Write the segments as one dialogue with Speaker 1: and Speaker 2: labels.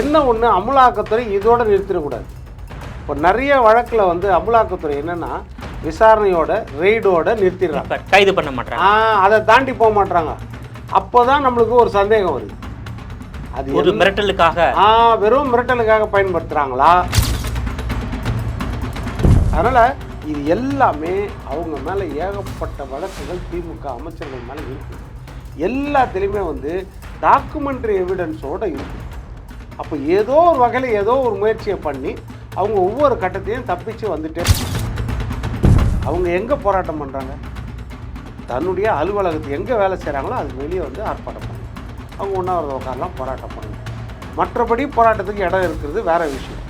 Speaker 1: என்ன ஒன்று அமலாக்கத்துறை இதோட நிறுத்திடக்கூடாது. இப்போ நிறைய வழக்கில் வந்து அமலாக்கத்துறை என்னென்னா விசாரணையோட ரெய்டோட நிறுத்திடுறாங்க.
Speaker 2: கைது பண்ண மாட்டாங்க
Speaker 1: அதை தாண்டி போக மாட்டாங்க அப்போ தான் நம்மளுக்கு ஒரு சந்தேகம் வருது. அது
Speaker 2: ஒரு மிரட்டலுக்காக?
Speaker 1: ஆ வெறும் மிரட்டலுக்காக பயன்படுத்துகிறாங்களா அதனால் இது எல்லாமே அவங்க மேலே ஏகப்பட்ட வழக்குகள் திமுக அமைச்சர்கள் மேலே இருக்குது எல்லாத்துலேயுமே வந்து டாக்குமெண்ட்ரி எவிடன்ஸோடு இருக்குது அப்போ ஏதோ ஒரு வகையில் ஏதோ ஒரு முயற்சியை பண்ணி அவங்க ஒவ்வொரு கட்டத்தையும் தப்பிச்சு வந்துட்டே அவங்க எங்கே போராட்டம் பண்ணுறாங்க தன்னுடைய அலுவலகத்து எங்கே வேலை செய்கிறாங்களோ அது வெளியே வந்து ஆர்ப்பாட்டம் பண்ணுங்க. அவங்க உண்ணாவிரத உட்காரலாம் போராட்டம் பண்ணுங்க. மற்றபடி போராட்டத்துக்கு இடம் இருக்கிறது வேற விஷயம்.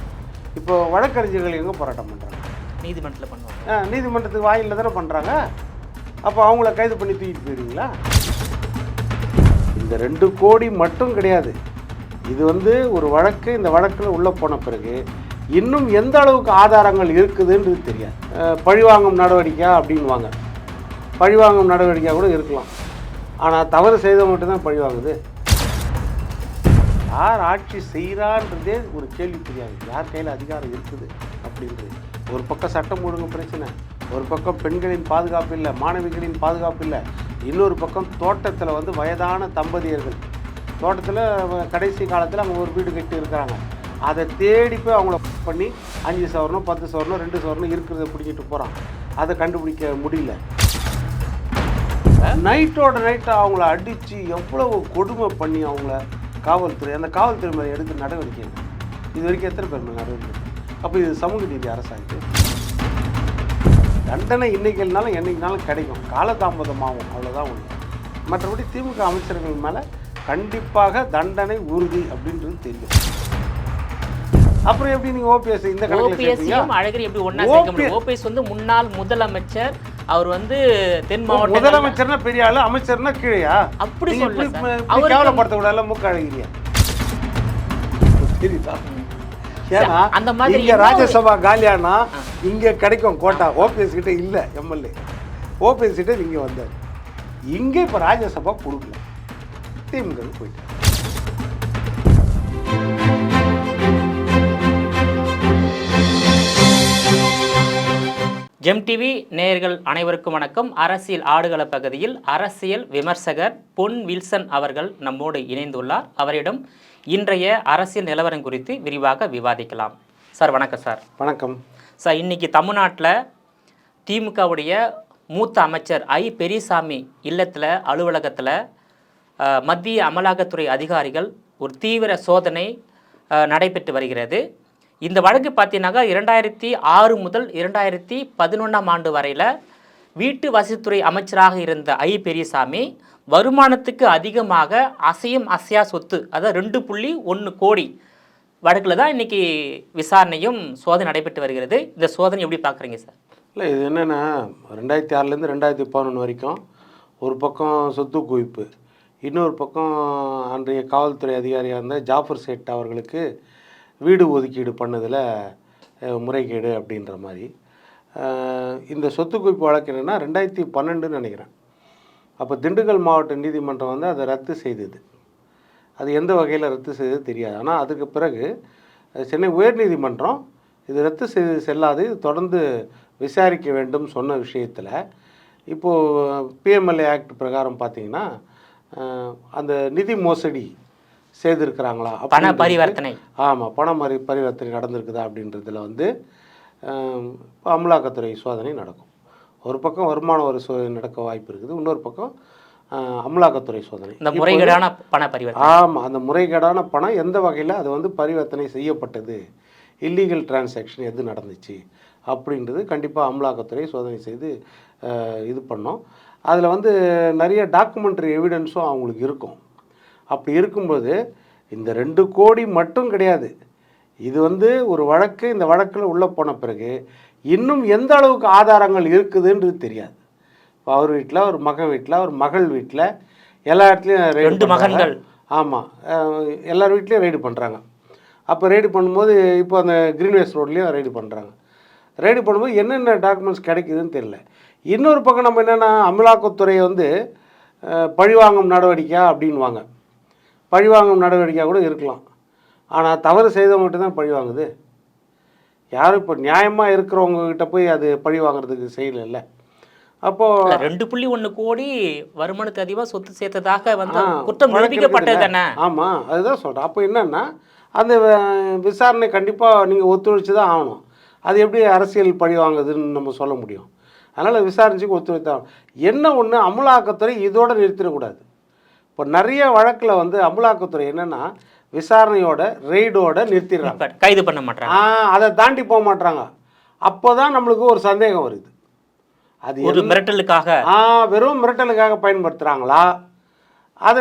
Speaker 1: இப்போ வழக்கறிஞர்கள் எங்கே போராட்டம் பண்ணுறாங்க
Speaker 2: நீதிமன்றத்தில் பண்ணுவாங்க.
Speaker 1: நீதிமன்றத்துக்கு வாயிலில் தானே பண்ணுறாங்க அப்போ அவங்கள கைது பண்ணி தூக்கிட்டு போயிருவீங்களா? இந்த ரெண்டு கோடி மட்டும் கிடையாது. இது வந்து ஒரு வழக்கு இந்த வழக்கில் உள்ளே போன பிறகு இன்னும் எந்த அளவுக்கு ஆதாரங்கள் இருக்குதுன்றது தெரியாது. பழிவாங்கும் நடவடிக்கை அப்படின்வாங்க பழிவாங்கும் நடவடிக்கையாக கூட இருக்கலாம். ஆனால் தவறு செய்தவங்ககிட்ட தான் பழிவாங்குது. யார் ஆட்சி செய்கிறான்றதே ஒரு கேள்வி தெரியாது. யார் கையில் அதிகாரம் இருக்குது அப்படின்றது. ஒரு பக்கம் சட்டம் ஒழுங்கு பிரச்சனை ஒரு பக்கம் பெண்களின் பாதுகாப்பு இல்லை மாணவிகளின் பாதுகாப்பு இல்லை இன்னொரு பக்கம் தோட்டத்தில் வந்து வயதான தம்பதியர்கள் தோட்டத்தில் கடைசி காலத்தில் அவங்க ஒரு வீடு கட்டி இருக்கிறாங்க. அதை தேடி போய் அவங்கள பண்ணி அஞ்சு சவரனும் பத்து சவரனும் ரெண்டு சவரனும் இருக்கிறத பிடிச்சிட்டு போகிறான் அதை கண்டுபிடிக்க முடியல. நைட்டோட நைட்டை அவங்கள அடித்து எவ்வளவு கொடுமை பண்ணி அவங்கள காவல்துறை அந்த காவல்துறை மேலே எடுத்து நடவடிக்கை இது வரைக்கும் எத்தனை பேர் நடவடிக்கை அப்போ இது சமூக நீதி அரசாங்கு தண்டனை இன்னைக்குனாலும் என்னைக்குனாலும் கிடைக்கும். காலதாமதமாகும். அவ்வளோதான் ஒன்று மற்றபடி திமுக அமைச்சர்கள் மேலே கண்டிப்பாக தண்டனை உறுதி அப்படின்றது தெரியும். அப்புறம் எப்படி நீங்கள் ஓபிஎஸ் இந்த
Speaker 2: ஓபிஎஸ்சியும் அழகிரி எப்படி ஒண்ணா சேர்க்க முடியும்? ஓபிஎஸ் வந்து முன்னாள் முதலமைச்சர் அவர் வந்து தென் மாவட்ட
Speaker 1: முதலமைச்சர்னா பெரிய ஆளு அமைச்சர்னா கீழையா
Speaker 2: அப்படி
Speaker 1: நீங்க
Speaker 2: அவருக்கு-
Speaker 1: கேவலப்படுத்த கூடாது மூக்க அழகிரியா தெரியுதா ஏன்னா
Speaker 2: அந்த மாதிரி
Speaker 1: இங்க ராஜ்யசபா காலியானா இங்க கிடைக்கும் கோட்டா. ஓபிஎஸ் கிட்ட இல்ல எம்எல்ஏ ஓபிஎஸ் கிட்ட நீங்க வந்தார். இங்க இப்ப ராஜ்யசபா கொடுக்கல. திமுக போயிட்டு.
Speaker 2: ஜெம் டிவி நேயர்கள் அனைவருக்கும் வணக்கம். அரசியல் ஆடுகள பகுதியில் அரசியல் விமர்சகர் பொன் வில்சன் அவர்கள் நம்மோடு இணைந்துள்ளார். அவரிடம் இன்றைய அரசியல் நிலவரம் குறித்து விரிவாக விவாதிக்கலாம். சார் வணக்கம் சார்.
Speaker 1: வணக்கம்.
Speaker 2: சார் இன்னைக்கு தமிழ்நாட்டில் திமுகவுடைய மூத்த அமைச்சர் ஐ பெரியசாமி இல்லத்தில் அலுவலகத்தில் மத்திய அமலாக்கத்துறை அதிகாரிகள் ஒரு தீவிர சோதனை நடைபெற்று வருகிறது. இந்த வழக்கு பார்த்தீங்கன்னாக்கா இரண்டாயிரத்தி ஆறு முதல் இரண்டாயிரத்தி பதினொன்றாம் ஆண்டு வரையில் வீட்டு வசதித்துறை அமைச்சராக இருந்த ஐ. பெரியசாமி வருமானத்துக்கு அதிகமாக அசையும் அசையா சொத்து அதாவது ரெண்டு புள்ளி ஒன்று கோடி வழக்கில் தான் இன்னைக்கு விசாரணையும் சோதனை நடைபெற்று வருகிறது. இந்த சோதனை எப்படி பார்க்குறீங்க சார்?
Speaker 1: இல்லை இது என்னென்னா ரெண்டாயிரத்தி ஆறுலேருந்து ரெண்டாயிரத்தி பதினொன்று வரைக்கும் ஒரு பக்கம் சொத்து குவிப்பு இன்னொரு பக்கம் அன்றைய காவல்துறை அதிகாரியாக இருந்த ஜாஃபர் சேட் அவர்களுக்கு வீடு ஒதுக்கீடு பண்ணதில் முறைகேடு அப்படின்ற மாதிரி. இந்த சொத்து குவிப்பு வழக்கு என்னென்னா ரெண்டாயிரத்தி பன்னெண்டுன்னு நினைக்கிறேன். அப்போ திண்டுக்கல் மாவட்ட நீதிமன்றம் வந்து அதை ரத்து செய்தது. அது எந்த வகையில் ரத்து செய்தது தெரியாது. ஆனால் அதுக்கு பிறகு சென்னை உயர்நீதிமன்றம் இது ரத்து செய்து செல்லாது இது தொடர்ந்து விசாரிக்க வேண்டும் சொன்ன விஷயத்தில். இப்போது பிஎம்எல்ஏ ஆக்ட் பிரகாரம் பார்த்திங்கன்னா அந்த நிதி மோசடி செய்திருக்கிறாங்களா
Speaker 2: பண பரிவர்த்தனை.
Speaker 1: ஆமாம் பண மறி பரிவர்த்தனை நடந்திருக்குதா அப்படின்றதுல வந்து அமலாக்கத்துறை சோதனை நடக்கும். ஒரு பக்கம் வருமான வரி சோதனை நடக்க வாய்ப்பு இருக்குது இன்னொரு பக்கம் அமலாக்கத்துறை சோதனை.
Speaker 2: இந்த முறைகேடான பண பரிவர்த்தனை.
Speaker 1: ஆமாம் அந்த முறைகேடான பணம் எந்த வகையில் அது வந்து பரிவர்த்தனை செய்யப்பட்டது இல்லீகல் டிரான்சாக்ஷன் எது நடந்துச்சு அப்படின்றது கண்டிப்பாக அமலாக்கத்துறை சோதனை செய்து இது பண்ணோம். அதில் வந்து நிறைய டாக்குமெண்ட்ரி எவிடன்ஸும் அவங்களுக்கு இருக்கும். அப்படி இருக்கும்போது இந்த ரெண்டு கோடி மட்டும் கிடையாது. இது வந்து ஒரு வழக்கு இந்த வழக்கில் உள்ளே போன பிறகு இன்னும் எந்த அளவுக்கு ஆதாரங்கள் இருக்குதுன்றது தெரியாது. இப்போ அவர் வீட்டில் ஒரு மகன் வீட்டில் ஒரு மகள் வீட்டில் எல்லா இடத்துலையும்
Speaker 2: ரெண்டு. மகன்கள்.
Speaker 1: ஆமாம் எல்லார் வீட்லேயும் ரைடு பண்ணுறாங்க அப்போ ரைடு பண்ணும்போது இப்போ அந்த கிரீன்வேஸ் ரோட்லேயும் ரைடு பண்ணுறாங்க ரைடு பண்ணும்போது என்னென்ன டாக்குமெண்ட்ஸ் கிடைக்குதுன்னு தெரியல. இன்னொரு பக்கம் நம்ம என்னென்னா அமலாக்கத்துறை வந்து பழிவாங்கும் நடவடிக்கை அப்படின்வாங்க பழிவாங்கும் நடவடிக்கையாக கூட இருக்கலாம். ஆனால் தவறு செய்தவங்ககிட்ட தான் பழி வாங்குது. யாரும் இப்போ நியாயமாக இருக்கிறவங்க கிட்ட போய் அது பழி வாங்குறதுக்கு செய்யலைல்ல. அப்போது
Speaker 2: ரெண்டு புள்ளி ஒண்ணு கோடி வருமானத்துக்கு அதிகமா சொத்து சேர்த்ததாக வந்து குற்றம் நிரூபிக்கப்பட்டது? தானே?
Speaker 1: ஆமா அதுதான் சொல்றேன். அப்போ என்னன்னா அந்த விசாரணை கண்டிப்பா நீங்க ஒத்துழைச்சு தான் ஆகணும். அது எப்படி அரசியல் பழி வாங்குதுன்னு நம்ம சொல்ல முடியும். அதனால விசாரிச்சுக்கு ஒத்துழைத்தான் என்ன ஒன்று அமலாக்கத்துறை இதோட நிறுத்திடக்கூடாது. இப்போ நிறைய வழக்கில் வந்து அமலாக்கத்துறை என்னன்னா விசாரணையோட ரெய்டோட நிறுத்திடுறாங்க.
Speaker 2: கைது பண்ண மாட்டாங்க
Speaker 1: அதை தாண்டி போக மாட்டாங்க அப்போ தான் நம்மளுக்கு ஒரு சந்தேகம் வருது. அது
Speaker 2: ஒரு மிரட்டலுக்காக?
Speaker 1: ஆ வெறும் மிரட்டலுக்காக பயன்படுத்துகிறாங்களா அது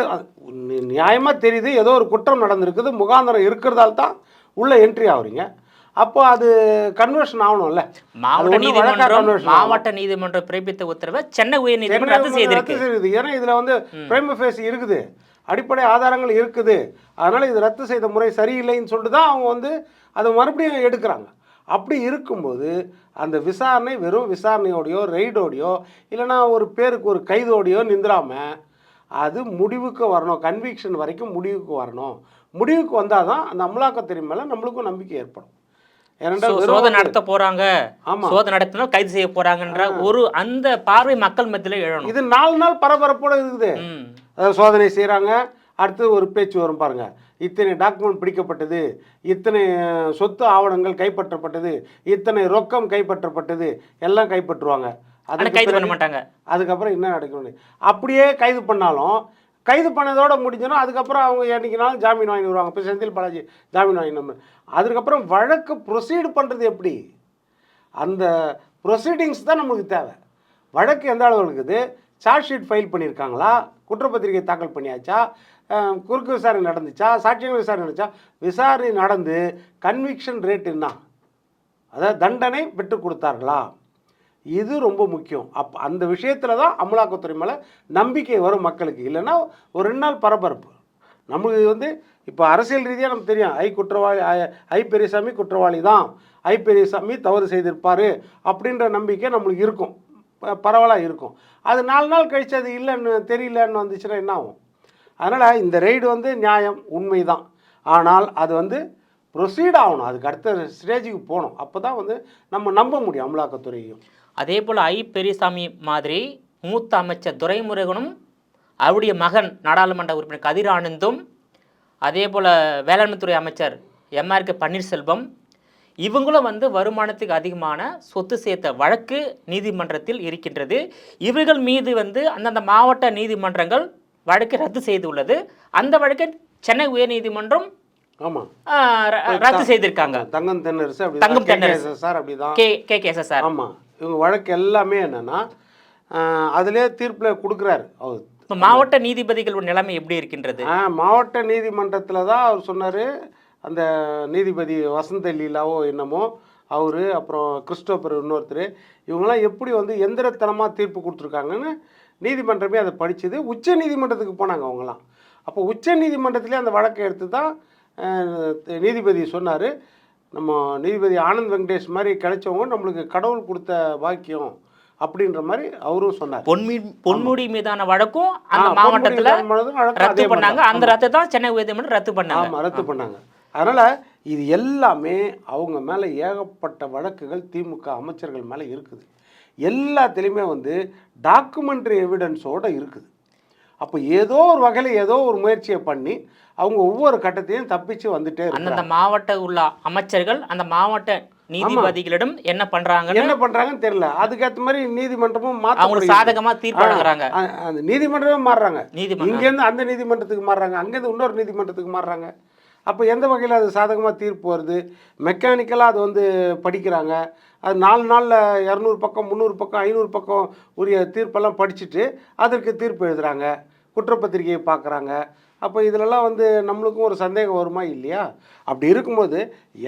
Speaker 1: நியாயமாக தெரியுது. ஏதோ ஒரு குற்றம் நடந்திருக்குது. முகாந்திரம் இருக்கிறதால தான் உள்ளே என்ட்ரி ஆகுறீங்க. அப்போ அது கன்வர்ஷன் ஆகணும்ல.
Speaker 2: மாவட்ட நீதிமன்றம் மாவட்ட நீதிமன்றம் பிறப்பித்த உத்தரவை சென்னை உயர்நீதிமன்றம் ரத்து செய்திருக்கு.
Speaker 1: ஏன்னா இதில் வந்து பிரைம ஃபேஸ் இருக்குது. அடிப்படை ஆதாரங்கள் இருக்குது. அதனால் இது ரத்து செய்த முறை சரியில்லைன்னு சொல்லிட்டு தான் அவங்க வந்து அதை மறுபடியும் எடுக்கிறாங்க. அப்படி இருக்கும்போது அந்த விசாரணை வெறும் விசாரணையோடையோ ரெய்டோடையோ இல்லைன்னா ஒரு பேருக்கு ஒரு கைதோடையோ நிந்திராம அது முடிவுக்கு வரணும். கன்விக்ஷன் வரைக்கும் முடிவுக்கு வரணும். முடிவுக்கு வந்தால் தான் அந்த அமலாக்கத்துறை மேலே நம்மளுக்கும் நம்பிக்கை ஏற்படும்.
Speaker 2: சோதனை நடத்த போறாங்க. சோதனை நடத்தினால் கைது செய்ய போறாங்கன்ற ஒரு அந்த பார்வை மக்கள் மத்தியில எழணும்.
Speaker 1: இது நாலு நாள் பரபரப்போட இருக்குது. சோதனை செய்கிறாங்க அடுத்து ஒரு பேச்சு வரும் பாருங்க. இத்தனை டாக்குமெண்ட் பிடிக்கப்பட்டது. இத்தனை சொத்து ஆவணங்கள் கைப்பற்றப்பட்டது. இத்தனை ரொக்கம் கைப்பற்றப்பட்டது. எல்லாம் கைப்பற்றுவாங்க. அதுக்கு
Speaker 2: கைது பண்ண மாட்டாங்க.
Speaker 1: அதுக்கப்புறம் என்ன நடக்கும் அப்படியே கைது பண்ணாலும் கைது பண்ணதோட முடிஞ்சணும் அதுக்கப்புறம் அவங்க என்னைக்குனாலும் ஜாமீன் வாங்கி வருவாங்க. இப்போ செந்தில் பாலாஜி ஜாமீன் வாங்கினோம் அதுக்கப்புறம் வழக்கு ப்ரொசீடு பண்ணுறது எப்படி? அந்த ப்ரொசீடிங்ஸ் தான் நம்மளுக்கு தேவை. வழக்கு எந்த அளவு இருக்குது? சார்ஜ் ஷீட் ஃபைல் பண்ணியிருக்காங்களா? குற்றப்பத்திரிகை தாக்கல் பண்ணியாச்சா? குறுக்கு விசாரணை நடந்துச்சா? சாட்சியங்கள் விசாரணை நடந்துச்சா? விசாரணை நடந்து கன்விக்ஷன் ரேட் என்ன? அதாவது தண்டனை பெற்றுக் கொடுத்தார்களா? இது ரொம்ப முக்கியம். அப் அந்த விஷயத்தில் தான் அமலாக்கத்துறை மேலே நம்பிக்கை வரும் மக்களுக்கு. இல்லைன்னா ஒரு ரெண்டு நாள் பரபரப்பு. நம்மளுக்கு வந்து இப்போ அரசியல் ரீதியாக நமக்கு தெரியும். ஐ குற்றவாளி ஐ- ஐ பெரியசாமி குற்றவாளி தான். ஐ பெரியசாமி தவறு செய்திருப்பார் அப்படின்ற நம்பிக்கை நம்மளுக்கு இருக்கும். ப- பரவலாக இருக்கும். அது நாலு நாள் கழித்து அது இல்லைன்னு தெரியலன்னு வந்துச்சுன்னா என்ன ஆகும்? அதனால் இந்த ரெய்டு வந்து நியாயம் உண்மை தான். ஆனால் அது வந்து ப்ரொசீட் ஆகணும். அதுக்கு அடுத்த ஸ்டேஜுக்கு போகணும். அப்போ தான் வந்து நம்ம நம்ப முடியும் அமலாக்கத்துறையும்.
Speaker 2: அதே போல் ஐ பெரியசாமி மாதிரி மூத்த அமைச்சர் துரைமுருகனும் அவருடைய மகன் நாடாளுமன்ற உறுப்பினர் கதிர் ஆனந்தும் அதே போல் வேளாண்மைத்துறை அமைச்சர் எம்ஆர் கே பன்னீர்செல்வம் இவங்களும் வந்து வருமானத்துக்கு அதிகமான சொத்து சேர்த்த வழக்கு நீதிமன்றத்தில் இருக்கின்றது. இவர்கள் மீது வந்து அந்தந்த மாவட்ட நீதிமன்றங்கள் வழக்கு ரத்து செய்துள்ளது. அந்த வழக்கை சென்னை உயர்நீதிமன்றம் ரத்து செய்திருக்காங்க.
Speaker 1: தங்கம் தென்னரசு
Speaker 2: தங்கம் தென்னரசு.
Speaker 1: சார் அப்படி தான்
Speaker 2: K K K S sir.
Speaker 1: ஆமாம் இவங்க வழக்கு எல்லாமே என்னென்னா அதிலே தீர்ப்பில் கொடுக்குறாரு அவர்.
Speaker 2: இப்போ மாவட்ட நீதிபதிகளோட நிலைமை எப்படி இருக்கின்றது?
Speaker 1: மாவட்ட நீதிமன்றத்தில் தான் அவர் சொன்னார். அந்த நீதிபதி வசந்த லீலாவோ என்னமோ அவர் அப்புறம் கிறிஸ்டோபர் இன்னொருத்தர் இவங்கெல்லாம் எப்படி வந்து எந்திரத்தனமாக தீர்ப்பு கொடுத்துருக்காங்கன்னு நீதிமன்றமே அதை படிச்சது. உச்ச நீதிமன்றத்துக்கு போனாங்க அவங்களாம் அப்போ உச்ச நீதிமன்றத்திலே அந்த வழக்கை எடுத்து தான் நீதிபதி சொன்னார். நம்ம நீதிபதி ஆனந்த் வெங்கடேஷ் மாதிரி கிடைச்சவங்க நம்மளுக்கு கடவுள் கொடுத்த பாக்கியம் அப்படின்ற மாதிரி அவரும் சொன்னார்.
Speaker 2: பொன்மி பொன்முடி மீதான வழக்கும் அந்த மாவட்டத்துல ரத்து பண்ணாங்க. அந்த ரத்து தான் சென்னை உயர்நீதிமன்றம் ரத்து பண்ணாங்க.
Speaker 1: ஆமாம் ரத்து பண்ணாங்க. அதனால் இது எல்லாமே அவங்க மேலே ஏகப்பட்ட வழக்குகள் திமுக அமைச்சர்கள் மேலே இருக்குது. எல்லாத்துலேயுமே வந்து டாக்குமெண்ட்ரி எவிடன்ஸோடு இருக்குது. அப்போ ஏதோ ஒரு வகையில் ஏதோ ஒரு முயற்சியை பண்ணி அவங்க ஒவ்வொரு கட்டத்தையும் தப்பிச்சு வந்துட்டே
Speaker 2: அந்தந்த மாவட்ட உள்ள அமைச்சர்கள் அந்த மாவட்ட நீதிபதிகளிடம் என்ன பண்றாங்கன்னு
Speaker 1: என்ன பண்ணுறாங்கன்னு தெரியல. அதுக்கேற்ற மாதிரி நீதிமன்றமும்
Speaker 2: அவங்களுக்கு சாதகமா தீர்ப்பு வழங்குறாங்க.
Speaker 1: அந்த நீதிமன்றமே மாறுறாங்க.
Speaker 2: நீதிமன்றம்.
Speaker 1: இங்கேருந்து அந்த நீதிமன்றத்துக்கு மாறுறாங்க. அங்கேருந்து இன்னொரு நீதிமன்றத்துக்கு மாறுறாங்க. அப்போ எந்த வகையில் அது சாதகமாக தீர்ப்பு வருது? மெக்கானிக்கலாக அது வந்து படிக்கிறாங்க. அது நாலு நாளில் இரநூறு பக்கம் முந்நூறு பக்கம் ஐநூறு பக்கம் உரிய தீர்ப்பெல்லாம் படிச்சுட்டு அதற்கு தீர்ப்பு எழுதுறாங்க. குற்றப்பத்திரிகையை பார்க்குறாங்க. அப்போ இதிலெல்லாம் வந்து நம்மளுக்கும் ஒரு சந்தேகம் வருமா இல்லையா? அப்படி இருக்கும்போது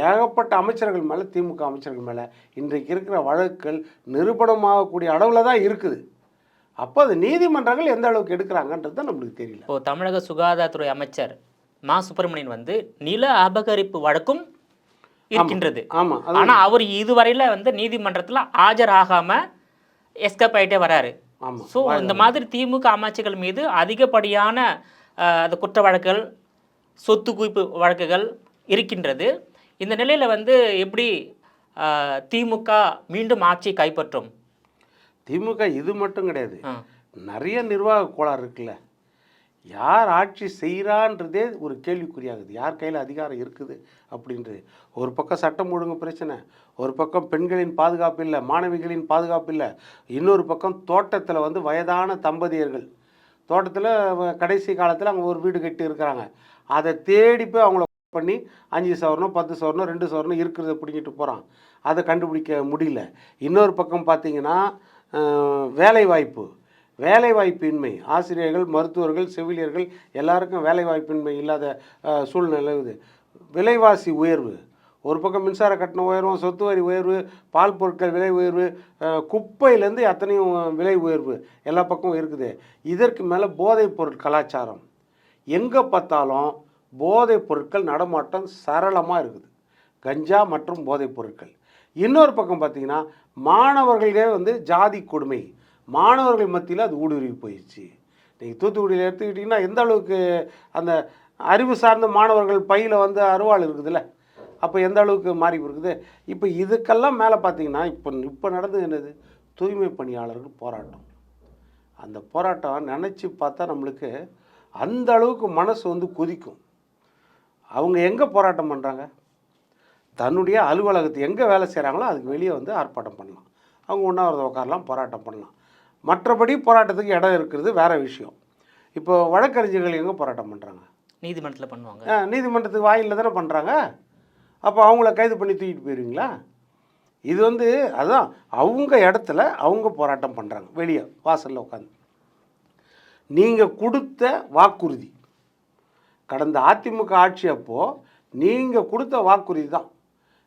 Speaker 1: ஏகப்பட்ட அமைச்சர்கள் மேலே திமுக அமைச்சர்கள் மேலே இன்றைக்கு இருக்கிற வழக்குகள் நிரூபணமாகக்கூடிய அளவில் தான் இருக்குது. அப்போ அது நீதிமன்றங்கள் எந்த அளவுக்கு எடுக்கிறாங்கன்றது தான் நம்மளுக்கு தெரியல.
Speaker 2: இப்போ தமிழக சுகாதாரத்துறை அமைச்சர் மா. சுப்பிரமணியன் வந்து நில அபகரிப்பு வழக்கும் இருக்கின்றது.
Speaker 1: ஆமாம் அது
Speaker 2: ஆனா அவர் இதுவரையில வந்து நீதிமன்றத்துல ஆஜராகாம எஸ்கேப் ஆயிட்டே வராரு. ஸோ இந்த மாதிரி திமுக அமைச்சர்கள் மீது அதிகப்படியான அந்த குற்ற வழக்குகள் சொத்து குவிப்பு வழக்குகள் இருக்கின்றது. இந்த நிலையில் வந்து எப்படி திமுக மீண்டும் ஆட்சி கைப்பற்றும்?
Speaker 1: திமுக இது மட்டும் கிடையாது. நிறைய நிர்வாக கோளாறு இருக்குல்ல. யார் ஆட்சி செய்கிறான்றதே ஒரு கேள்விக்குறியாகுது. யார் கையில் அதிகாரம் இருக்குது அப்படின்றது. ஒரு பக்கம் சட்டம் ஒழுங்கு பிரச்சனை ஒரு பக்கம் பெண்களின் பாதுகாப்பு இல்லை மாணவிகளின் பாதுகாப்பு இல்லை இன்னொரு பக்கம் தோட்டத்தில் வந்து வயதான தம்பதியர்கள். தோட்டத்தில் கடைசி காலத்தில் அங்கே ஒரு வீடு கட்டி இருக்கிறாங்க. அதை தேடி போய் அவங்கள பண்ணி அஞ்சு சவரணம் பத்து சவரணம் ரெண்டு சவரணம் இருக்கிறத பிடிங்கிட்டு போகிறான் அதை கண்டுபிடிக்க முடியல. இன்னொரு பக்கம் பார்த்தீங்கன்னா வேலைவாய்ப்பு. வேலைவாய்ப்பின்மை. ஆசிரியர்கள் மருத்துவர்கள் செவிலியர்கள் எல்லாருக்கும் வேலைவாய்ப்பின்மை இல்லாத சூழ்நிலை இது விலைவாசி உயர்வு. ஒரு பக்கம் மின்சார கட்டணம் உயர்வும் சொத்து வரி உயர்வு பால் பொருட்கள் விலை உயர்வு குப்பையிலேருந்து அத்தனையும் விலை உயர்வு எல்லா பக்கமும் இருக்குது. இதற்கு மேலே போதைப் பொருள் கலாச்சாரம். எங்கே பார்த்தாலும் போதைப் பொருட்கள் நடமாட்டம் சரளமாக இருக்குது. கஞ்சா மற்றும் போதைப் பொருட்கள். இன்னொரு பக்கம் பார்த்திங்கன்னா மாணவர்களே வந்து ஜாதி கொடுமை. மாணவர்கள் மத்தியில் அது ஊடுருவி போயிடுச்சு நீங்கள் தூத்துக்குடியில் எடுத்துக்கிட்டிங்கன்னா எந்த அளவுக்கு அந்த அறிவு சார்ந்த மாணவர்கள் பையில் வந்து அருவாள் இருக்குதுல்ல? அப்போ எந்த அளவுக்கு மாறி இருக்குது இப்போ இதுக்கெல்லாம் மேலே பார்த்தீங்கன்னா இப்போ இப்போ நடந்தது என்னது? தூய்மை பணியாளர்கள் போராட்டம். அந்த போராட்டம் நினச்சி பார்த்தா நம்மளுக்கு அந்த அளவுக்கு மனசு வந்து கொதிக்கும். அவங்க எங்கே போராட்டம் பண்ணுறாங்க தன்னுடைய அலுவலகத்தை எங்கே வேலை செய்கிறாங்களோ அதுக்கு வெளியே வந்து ஆர்ப்பாட்டம் பண்ணலாம். அவங்க உண்ணாவிரதம் உட்காரலாம் போராட்டம் பண்ணலாம். மற்றபடி போராட்டத்துக்கு இடம் இருக்கிறது வேற விஷயம். இப்போ வழக்கறிஞர்கள் எங்கே போராட்டம் பண்ணுறாங்க
Speaker 2: நீதிமன்றத்தில் பண்ணுவாங்க.
Speaker 1: நீதிமன்றத்துக்கு வாயிலில் தானே பண்ணுறாங்க அப்போ அவங்கள கைது பண்ணி தூக்கிட்டு போயிடுவீங்களா இது வந்து அதுதான் அவங்க இடத்துல அவங்க போராட்டம் பண்ணுறாங்க வெளியே வாசலில் உட்காந்து நீங்கள் கொடுத்த வாக்குறுதி கடந்த அதிமுக ஆட்சி அப்போது நீங்கள் கொடுத்த வாக்குறுதி தான்.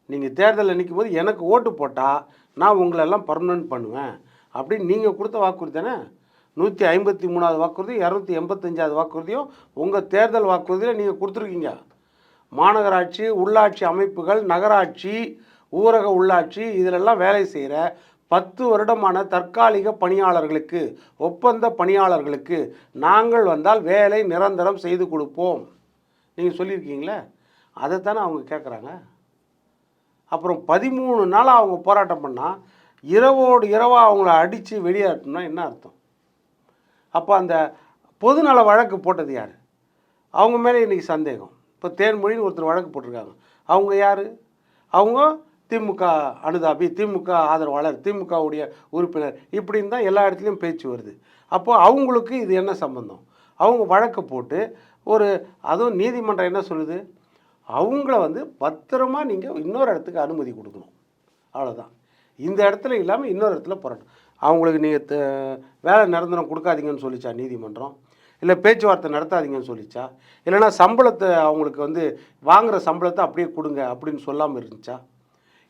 Speaker 1: நீங்கள் தேர்தலில் நிற்கும் போது எனக்கு ஓட்டு போட்டால் நான் உங்களெல்லாம் பர்மனன்ட் பண்ணுவேன். அப்படின்னு நீங்கள் கொடுத்த வாக்குறுதி தானே? நூற்றி ஐம்பத்தி மூணாவது வாக்குறுதி இரநூத்தி எண்பத்தஞ்சாவது வாக்குறுதியும் உங்கள் தேர்தல் வாக்குறுதியில் நீங்கள் கொடுத்துருக்கீங்க. மாநகராட்சி உள்ளாட்சி அமைப்புகள் நகராட்சி ஊரக உள்ளாட்சி இதிலெல்லாம் வேலை செய்கிற பத்து வருடமான தற்காலிக பணியாளர்களுக்கு ஒப்பந்த பணியாளர்களுக்கு நாங்கள் வந்தால் வேலை நிரந்தரம் செய்து கொடுப்போம். நீங்கள் சொல்லியிருக்கீங்களே? அதைத்தானே அவங்க கேட்குறாங்க அப்புறம் பதிமூணு நாளாக அவங்க போராட்டம் பண்ணால் இரவோடு இரவாக அவங்கள அடித்து வெளியேற்றணும்னா என்ன அர்த்தம்? அப்போ அந்த பொதுநல வழக்கு போட்டது யார்? அவங்க மேலே இன்றைக்கி சந்தேகம். இப்போ தேன்மொழின்னு ஒருத்தர் வழக்கு போட்டிருக்காங்க. அவங்க யார்? அவங்க திமுக அனுதாபி திமுக ஆதரவாளர் திமுகவுடைய உறுப்பினர். இப்படின்னு தான் எல்லா இடத்துலையும் பேச்சு வருது. அப்போது அவங்களுக்கு இது என்ன சம்பந்தம்? அவங்க வழக்கு போட்டு ஒரு அதுவும் நீதிமன்றம் என்ன சொல்லுது? அவங்கள வந்து பத்திரமா நீங்கள் இன்னொரு இடத்துக்கு அனுமதி கொடுக்கணும். அவ்வளோதான் இந்த இடத்துல இல்லாமல் இன்னொரு இடத்துல போராட்டம். அவங்களுக்கு நீங்கள் வேலை நிரந்தரம் கொடுக்காதீங்கன்னு சொல்லிச்சா நீதிமன்றம்? இல்லை பேச்சுவார்த்தை நடத்தாதீங்கன்னு சொல்லிச்சா? இல்லைன்னா சம்பளத்தை அவங்களுக்கு வந்து வாங்குகிற சம்பளத்தை அப்படியே கொடுங்க அப்படின்னு சொல்லாமல் இருந்துச்சா?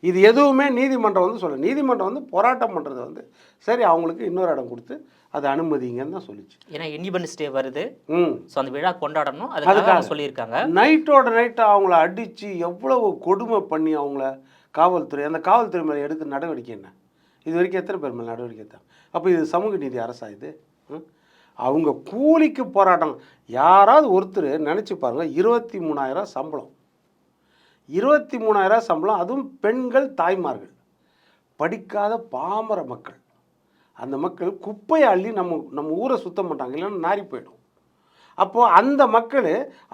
Speaker 1: இது எதுவுமே நீதிமன்றம் வந்து சொல்ல நீதிமன்றம் வந்து போராட்டம் பண்ணுறது வந்து சரி அவங்களுக்கு இன்னொரு இடம் கொடுத்து அதை அனுமதிங்கன்னு தான் சொல்லிச்சு.
Speaker 2: ஏன்னா இண்டிபெண்டன்ஸ் டே வருது.
Speaker 1: ம்.
Speaker 2: ஸோ அந்த விழா கொண்டாடணும். அதுக்காக சொல்லியிருக்காங்க.
Speaker 1: நைட்டோட நைட்டு அவங்கள அடித்து எவ்வளவு கொடுமை பண்ணி அவங்கள காவல்துறை அந்த காவல்துறை மேலே எடுக்க நடவடிக்கை என்ன? இது வரைக்கும் எத்தனை பேர் மேலே நடவடிக்கை தான் அப்போ இது சமூக நீதி அரசா இது? ம்? அவங்க கூலிக்கு போராட்டம் யாராவது ஒருத்தர் நினச்சி பாருங்கள் இருபத்தி மூணாயிரம் சம்பளம். இருபத்தி மூணாயிரம் சம்பளம் அதுவும் பெண்கள் தாய்மார்கள். படிக்காத பாமர மக்கள். அந்த மக்கள் குப்பையை அள்ளி நம்ம நம்ம ஊரை சுத்தம் பண்ணுறாங்க இல்லைன்னா நாரி போயிடும். அப்போது அந்த மக்கள்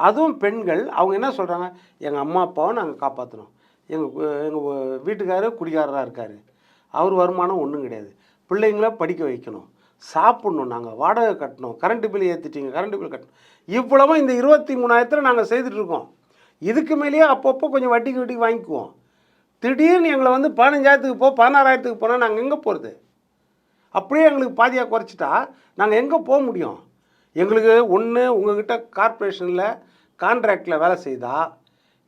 Speaker 1: அதுவும் பெண்கள் அவங்க என்ன சொல்கிறாங்க எங்கள் அம்மா அப்பாவை நாங்கள் காப்பாற்றணும் எங்கள் எங்கள் வீட்டுக்காரர் குடிகாரராக இருக்கார். அவர் வருமானம் ஒன்றும் கிடையாது. பிள்ளைங்கள படிக்க வைக்கணும். சாப்பிட்ணும் நாங்கள் வாடகை கட்டணும் கரண்ட் பில் ஏற்றிட்டீங்க கரண்ட் பில் கட்டணும். இவ்வளவும் இந்த இருபத்தி மூணாயிரத்தில் நாங்கள் செய்துட்ருக்கோம் இதுக்கு மேலேயே அப்பப்போ கொஞ்சம் வட்டிக்கு வட்டிக்கு வாங்கிக்குவோம். திடீர்னு எங்களை வந்து பதினஞ்சாயிரத்துக்கு போ பதினாறாயிரத்துக்கு போனால் நாங்கள் எங்கே போகிறது அப்படியே எங்களுக்கு பாதியாக குறைச்சிட்டா நாங்கள் எங்கே போக முடியும்? எங்களுக்கு ஒன்று உங்கள்கிட்ட கார்ப்பரேஷனில் கான்ட்ராக்டில் வேலை செய்தால்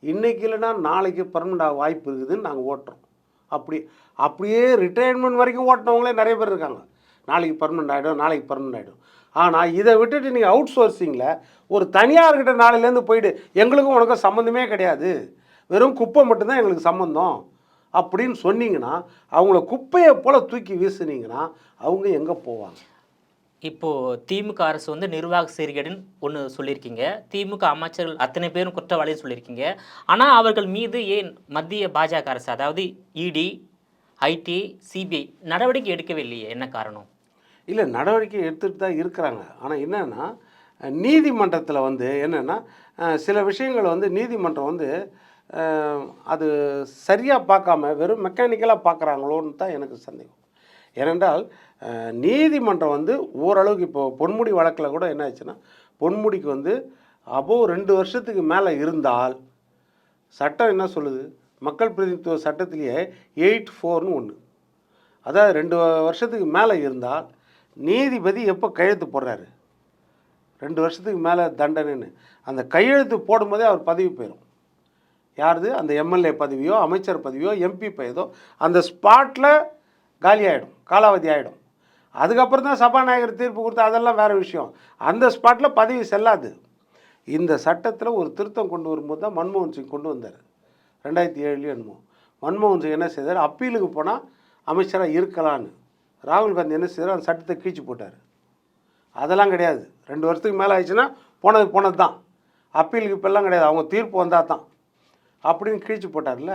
Speaker 1: இன்றைக்கி இல்லைன்னா நாளைக்கு பர்மனெண்ட் ஆக வாய்ப்பு இருக்குதுன்னு நாங்கள் ஓட்டுறோம். அப்படி அப்படியே ரிட்டையர்மெண்ட் வரைக்கும் ஓட்டினவங்களே நிறைய பேர் இருக்காங்க. நாளைக்கு பர்மனெண்ட் ஆகிடும் நாளைக்கு பர்மனெண்ட் ஆகிடும் ஆனால் இதை விட்டுட்டு நீங்கள் அவுட் சோர்ஸிங்கில் ஒரு தனியார்கிட்ட நாளையிலேருந்து போயிடு எங்களுக்கும் உனக்கும் சம்மந்தமே கிடையாது. வெறும் குப்பை மட்டும்தான் எங்களுக்கு சம்மந்தம் அப்படின்னு சொன்னீங்கன்னா அவங்கள குப்பையை போல் தூக்கி வீசுனீங்கன்னா அவங்க எங்கே போவாங்க?
Speaker 2: இப்போது திமுக அரசு வந்து நிர்வாக சீர்கேடுன்னு ஒன்று சொல்லியிருக்கீங்க. திமுக அமைச்சர்கள் அத்தனை பேரும் குற்றவாளின்னு சொல்லியிருக்கீங்க. ஆனால் அவர்கள் மீது ஏன் மத்திய பாஜக அரசு அதாவது இடி ஐடி சிபிஐ நடவடிக்கை எடுக்கவே இல்லையே? என்ன காரணம்?
Speaker 1: இல்லை நடவடிக்கை எடுத்துகிட்டு தான் இருக்கிறாங்க. ஆனால் என்னென்னா நீதிமன்றத்தில் வந்து என்னென்னா சில விஷயங்கள் வந்து நீதிமன்றம் வந்து அது சரியாக பார்க்காம வெறும் மெக்கானிக்கலாக பார்க்குறாங்களோன்னு தான் எனக்கு சந்தேகம். ஏனென்றால் நீதிமன்றம் வந்து ஓரளவுக்கு இப்போ பொன்முடி வழக்கில் கூட என்ன ஆச்சுன்னா பொன்முடிக்கு வந்து அபோ ரெண்டு வருஷத்துக்கு மேலே இருந்தால் சட்டம் என்ன சொல்லுது? மக்கள் பிரதிநிதித்துவ சட்டத்திலேயே எயிட் ஃபோர்னு ஒன்று அதாவது ரெண்டு வருஷத்துக்கு மேலே இருந்தால் நீதிபதி எப்போ கையெழுத்து போடுறாரு? ரெண்டு வருஷத்துக்கு மேலே தண்டனைன்னு. அந்த கையெழுத்து போடும்போதே அவர் பதவி போயிடும் யாருது? அந்த எம்எல்ஏ பதவியோ அமைச்சர் பதவியோ எம்பி பதவியோ அந்த ஸ்பாட்டில் காலி ஆகிடும் காலாவதி ஆகிடும் அதுக்கப்புறம் தான் சபாநாயகர் தீர்ப்பு கொடுத்தா அதெல்லாம் வேறு விஷயம். அந்த ஸ்பாட்டில் பதவி செல்லாது. இந்த சட்டத்தில் ஒரு திருத்தம் கொண்டு வரும்போது தான் மன்மோகன் சிங் கொண்டு வந்தார். ரெண்டாயிரத்தி ஏழுலேயும் என்னமோ. மன்மோகன் சிங் என்ன செய்தார்? அப்பீலுக்கு போனால் அமைச்சராக இருக்கலான்னு ராகுல் காந்தி என்ன செய்தார் அந்த சட்டத்தை கீழ்ச்சி போட்டார். அதெல்லாம் கிடையாது. ரெண்டு வருஷத்துக்கு மேலே ஆயிடுச்சுன்னா போனது போனது தான். அப்பீலுக்கு இப்பெல்லாம் கிடையாது. அவங்க தீர்ப்பு வந்தால் தான். அப்படின்னு கீழ்ச்சி போட்டார்ல.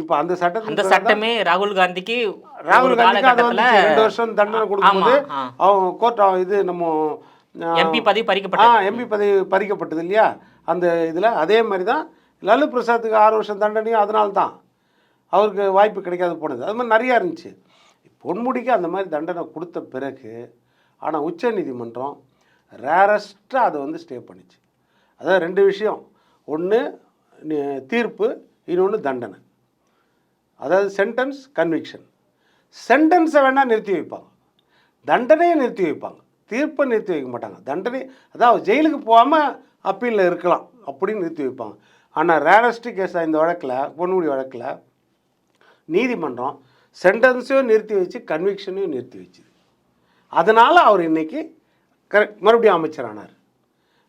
Speaker 1: இப்போ அந்த
Speaker 2: அந்த
Speaker 1: சட்டத்தில்
Speaker 2: சட்டமே ராகுல் காந்திக்கு
Speaker 1: ராகுல் காந்திக்கு அது வந்து ரெண்டு வருஷம் தண்டனை கொடுக்கும்போது. அவங்க கோர்ட் இது நம்ம
Speaker 2: எம்பி பதவி பறிக்கப்பட்டது.
Speaker 1: எம்பி பதவி பறிக்கப்பட்டது இல்லையா? அந்த இதில் அதே மாதிரி தான் லல்லு பிரசாத்துக்கு ஆறு வருஷம் தண்டனையும் அதனால தான் அவருக்கு வாய்ப்பு கிடைக்காது போனது. அது மாதிரி நிறையா இருந்துச்சு. பொன்முடிக்கு அந்த மாதிரி தண்டனை கொடுத்த பிறகு ஆனால் உச்சநீதிமன்றம் ரேரஸ்ட்டாக அதை வந்து ஸ்டே பண்ணிச்சு. அதாவது ரெண்டு விஷயம். ஒன்று தீர்ப்பு இன்னொன்று தண்டனை. அதாவது சென்டென்ஸ் கன்விக்ஷன் சென்டென்ஸை வேணால் நிறுத்தி வைப்பாங்க. தண்டனையை நிறுத்தி வைப்பாங்க. தீர்ப்பை நிறுத்தி வைக்க மாட்டாங்க. தண்டனை அதாவது ஜெயிலுக்கு போகாமல் அப்பீலில் இருக்கலாம் அப்படின்னு நிறுத்தி வைப்பாங்க. ஆனால் ரேரஸ்ட் கேஸாக இந்த வழக்கில் பொன்முடி வழக்கில் நீதிமன்றம் சென்டென்ஸையும் நிறுத்தி வச்சு கன்விக்ஷனையும் நிறுத்தி வச்சுது. அதனால் அவர் இன்னைக்கு கரெக்ட் மறுபடியும் அமைச்சரானார்.